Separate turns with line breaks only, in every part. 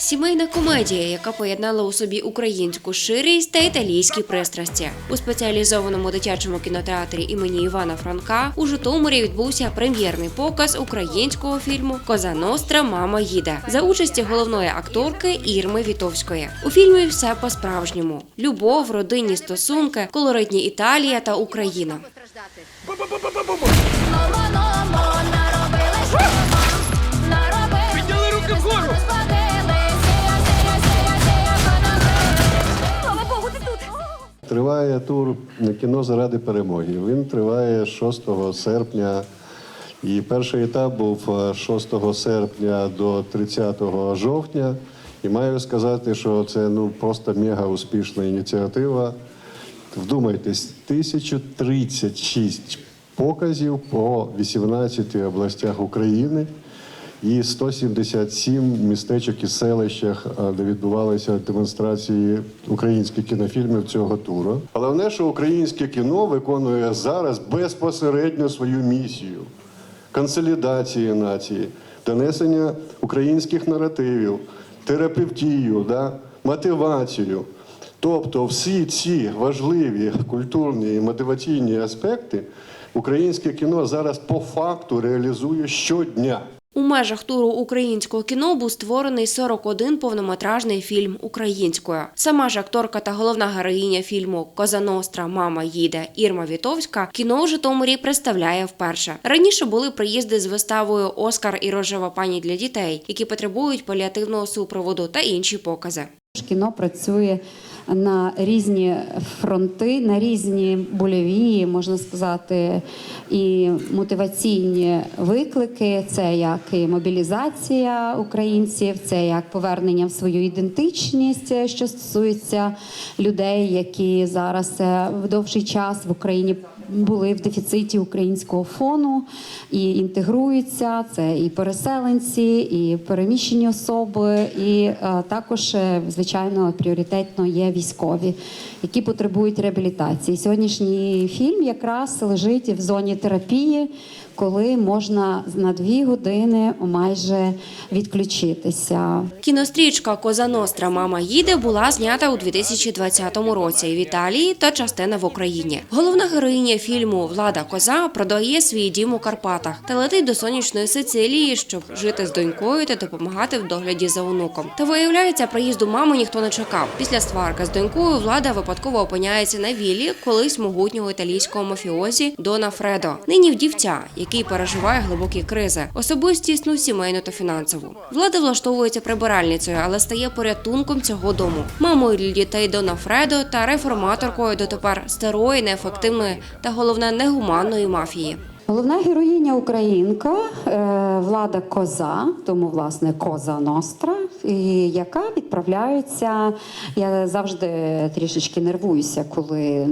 Сімейна комедія, яка поєднала у собі українську ширість та італійські пристрасті. У спеціалізованому дитячому кінотеатрі імені Івана Франка у Житомирі відбувся прем'єрний показ українського фільму Коза Ностра Мама їде за участі головної акторки Ірми Вітовської. У фільмі все по-справжньому: любов, родинні стосунки, колоритні Італія та Україна.
Триває тур кіно заради перемоги. Він триває 6 серпня. І перший етап був е, 6 серпня до 30 жовтня. І маю сказати, що це ну просто мега успішна ініціатива. Вдумайтесь, 1036 показів по 18 областях України і 177 містечок і селищах, де відбувалися демонстрації українських кінофільмів цього туру. Головне, що українське кіно виконує зараз безпосередньо свою місію консолідації нації, донесення українських наративів, терапевтію, да, мотивацію. Тобто всі ці важливі культурні і мотиваційні аспекти українське кіно зараз по факту реалізує щодня.
У межах туру українського кіно був створений 41 повнометражний фільм українською. Сама ж акторка та головна героїня фільму Коза Ностра Мама їде Ірма Вітовська кіно в Житомирі представляє вперше. Раніше були приїзди з виставою Оскар і рожева пані для дітей, які потребують паліативного супроводу та інші покази.
Кіно працює на різні фронти, на різні больові, можна сказати, і мотиваційні виклики. Це як і мобілізація українців, це як повернення в свою ідентичність, що стосується людей, які зараз е, в довший час в Україні були в дефіциті українського фону і інтегруються. Це і переселенці, і переміщені особи, і е, також, е, звичайно, пріоритетно є військові, які потребують реабілітації. Сьогоднішній фільм якраз лежить в зоні терапії, коли можна на дві години майже відключитися.
Кінострічка Коза Ностра Мама їде була знята у 2020 році в Італії та частина в Україні. Головна героїня фільму Влада Коза продає свій дім у Карпатах та летить до сонячної Сицилії, щоб жити з донькою та допомагати в догляді за онуком. Та виявляється, приїзду мами ніхто не чекав. Після сварки з донькою влада випадково опиняється на віллі колись могутнього італійського мафіозі Дона Фредо, нині вдівця, який переживає глибокі кризи, особистісну, сімейну та фінансову. Влада влаштовується прибиральницею, але стає порятунком цього дому, мамою для дітей Дона Фредо та реформаторкою дотепер старої, неефективної та головне негуманної мафії.
Головна героїня українка е, Влада Коза, тому власне Коза Ностра, яка відправляється. Я завжди трішечки нервуюся, коли е,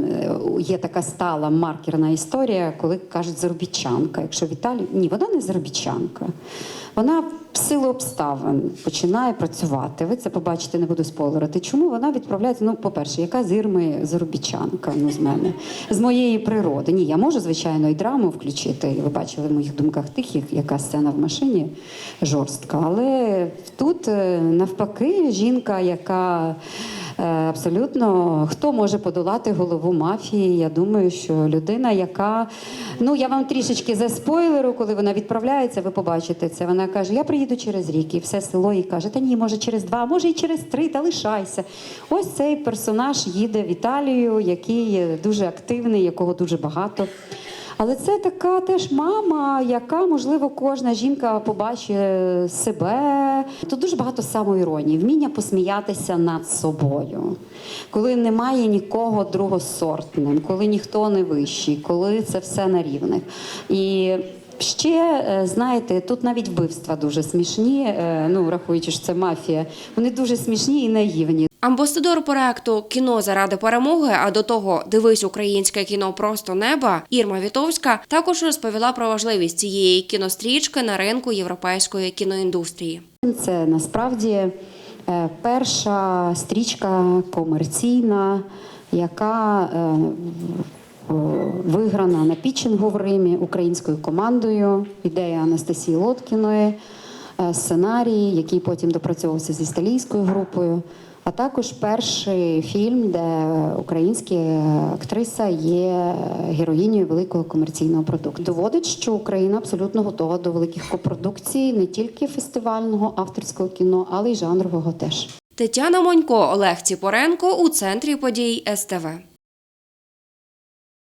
є така стала маркерна історія, коли кажуть заробітчанка. Якщо в Італії ні, вона не заробітчанка. Вона в силу обставин починає працювати. Ви це побачите, не буду спойлерити. Чому вона відправляється? Ну, по-перше, яка з Ірми заробітчанка? Ну, з мене, з моєї природи. Ні, я можу, звичайно, і драму включити. Ви бачили в моїх думках тихих, яка сцена в машині жорстка. Але тут е, навпаки жінка, яка. Е, Абсолютно, хто може подолати голову мафії? Я думаю, що людина, яка ну я вам трішечки за спойлеру, коли вона відправляється, ви побачите це. Вона каже: Я приїду через рік, і все село їй каже: Та ні, може через два, може і через три, та лишайся. Ось цей персонаж їде в Італію, який дуже активний, якого дуже багато. Але це така теж мама, яка, можливо, кожна жінка побачить е, себе. Тут дуже багато самоіронії, вміння посміятися над собою, коли немає нікого другосортним, коли ніхто не вищий, коли це все на рівних. І Ще е, знаєте, тут навіть вбивства дуже смішні. е, Ну врахуючи, що це мафія, вони дуже смішні і наївні.
Амбасадор проекту Кіно заради перемоги, а до того дивись українське кіно просто неба Ірма Вітовська також розповіла про важливість цієї кінострічки на ринку європейської кіноіндустрії.
Це насправді е, перша стрічка комерційна, яка виграна на пітчингу в Римі українською командою. Ідея Анастасії Лоткіної. е, сценарій, який потім допрацьовувався з італійською групою. А також перший фільм, де українська актриса є героїнею великого комерційного продукту. Доводить, що Україна абсолютно готова до великих копродукцій, не тільки фестивального авторського кіно, але й жанрового теж.
Тетяна Монько, Олег Ціпоренко у центрі подій СТВ.